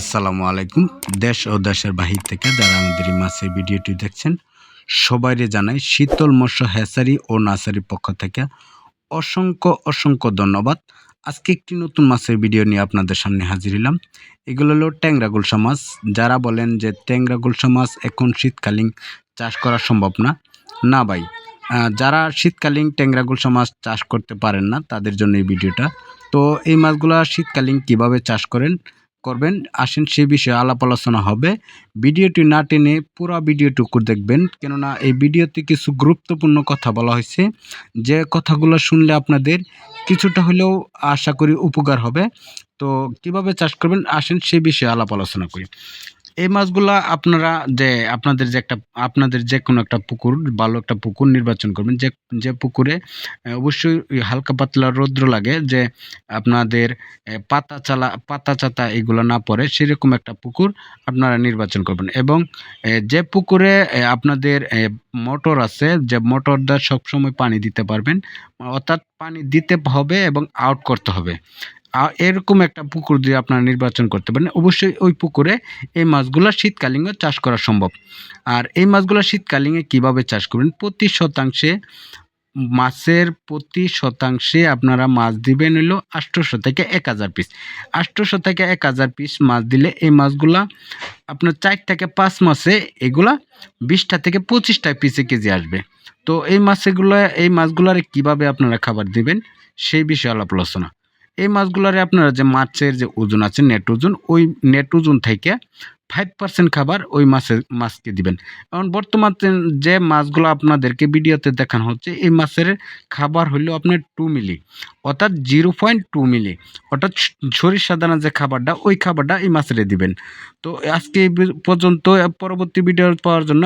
আসসালামু আলাইকুম। দেশ ও দেশের বাহির থেকে যারা আমাদের এই মাছের ভিডিওটি দেখছেন, সবাইরে জানাই শীতল মৎস্য হ্যাচারি ও নার্সারি পক্ষ থেকে অসংখ্য অসংখ্য ধন্যবাদ। আজকে একটি নতুন মাছের ভিডিও নিয়ে আপনাদের সামনে হাজির হলাম এগুলো হলো ট্যাংরা মাছ। যারা বলেন যে ট্যাংরা মাছ এখন শীতকালীন চাষ করা সম্ভব না না ভাই। যারা শীতকালীন ট্যাংরা মাছ চাষ করতে পারেন না, তাদের জন্য এই ভিডিওটা। তো এই মাছগুলো শীতকালীন কীভাবে চাষ করেন করবেন। আসেন সে বিষয়ে আলাপ আলোচনা হবে। ভিডিওটি না টেনে পুরো ভিডিওটুকু দেখবেন, কেননা এই ভিডিওতে কিছু গুরুত্বপূর্ণ কথা বলা হয়েছে। যে কথাগুলো শুনলে আপনাদের কিছুটা হলেও আশা করি উপকার হবে। তো কীভাবে চাষ করবেন? আসেন সে বিষয়ে আলাপ আলোচনা করি। এই মাছগুলা আপনারা যে আপনাদের যে একটা, আপনাদের যে কোনো একটা পুকুর, ভালো একটা পুকুর নির্বাচন করবেন। যে যে পুকুরে অবশ্যই হালকা পাতলা রৌদ্র লাগে যে আপনাদের পাতা চালা, পাতা চাতা এগুলো না পড়ে সেরকম একটা পুকুর আপনারা নির্বাচন করবেন। এবং যে পুকুরে আপনাদের মোটর আছে, যে মোটর দ্বারা সবসময় পানি দিতে পারবেন। অর্থাৎ পানি দিতে হবে এবং আউট করতে হবে। এরকম একটা পুকুর দিয়ে আপনারা নির্বাচন করতে পারেন। অবশ্যই ওই পুকুরে এই মাছগুলো শীতকালীনও চাষ করা সম্ভব। আর এই মাছগুলো শীতকালীনে কীভাবে চাষ করবেন? প্রতি শতাংশে মাছের প্রতি শতাংশে আপনারা মাছ দিবেন হলো আটশোশো থেকে এক হাজার পিস। আটশোশো থেকে এক হাজার পিস মাছ দিলে এই মাছগুলা আপনার চার থেকে পাঁচ মাসে এগুলা বিশটা থেকে পঁচিশটা পিসে কেজি আসবে। তো এই মাছগুলো, এই মাছগুলারে কীভাবে আপনারা খাবার দিবেন? সেই বিষয়ে আলাপ আলোচনা। এই মাছগুলারে আপনারা যে মাছের যে ওজন আছে নেট ওজন, ওই নেট ওজন থেকে ফাইভ পার্সেন্ট খাবার ওই মাছের, মাছকে দিবেন। এখন বর্তমানে যে মাছগুলো আপনাদেরকে ভিডিওতে দেখানো হচ্ছে, এই মাছের খাবার হলো আপনার টু মিলি অর্থাৎ জিরো পয়েন্ট টু মিলি অর্থাৎ সরিষা দানা যে খাবারটা, ওই খাবারটা এই মাছের দিবেন। তো আজকে পর্যন্ত, পরবর্তী ভিডিও পাওয়ার জন্য